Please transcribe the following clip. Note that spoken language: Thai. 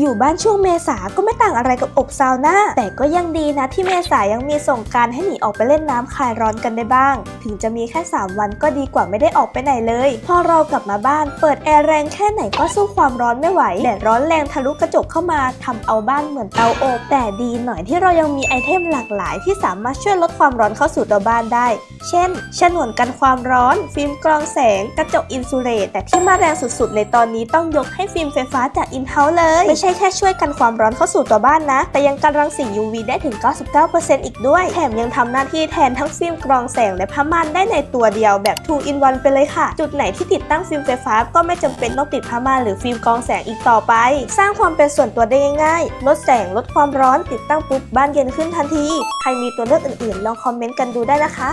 อยู่บ้านช่วงเมษาก็ไม่ต่างอะไรกับอบซาวน่าแต่ก็ยังดีนะที่เมษายังมีส่งการให้หนีออกไปเล่นน้ำคลายร้อนกันได้บ้าง ถึงจะมีแค่ 3 วันก็ดีกว่าไม่ได้ออกไปไหนเลย พอเรากลับมาบ้านเปิดแอร์แรงแค่ไหนก็สู้ความร้อนไม่ไหวแดดร้อนแรงทะลุกระจกเข้ามาทำเอาบ้านเหมือนเตาอบ แต่ดีหน่อยที่เรายังมีไอเทมหลากหลาย ที่สามารถช่วยลดความร้อนเข้าสู่ตัวบ้านได้ เช่น ฉนวนกันความร้อน ฟิล์มกรองแสง กระจกอินซูเลตแต่ที่มาแรงสุดๆ ในตอนนี้ต้องยกให้ฟิล์มไฟฟ้าจากอินเฮาเลยไม่ใช่แค่ช่วยกันความร้อนเข้าสู่ตัวบ้านนะ แต่ยังกันรังสี UV ได้ถึง 99%อีกด้วย แถมยังทำหน้าที่แทนทั้งฟิล์มกรองแสงและผ้าม่านได้ในตัวเดียวแบบ 2 in 1 ไปเลยค่ะ จุดไหนที่ติดตั้งฟิล์มไฟฟ้า ก็ไม่จำเป็นต้องติดผ้าม่านหรือฟิล์มกรองแสงอีกต่อไป สร้างความเป็นส่วนตัวได้ง่ายๆ ลดแสงลดความร้อนติดตั้งปุ๊บบ้านเย็นขึ้นทันที ใครมีตัวเลือกอื่นๆ ลองคอมเมนต์กันดูได้นะคะ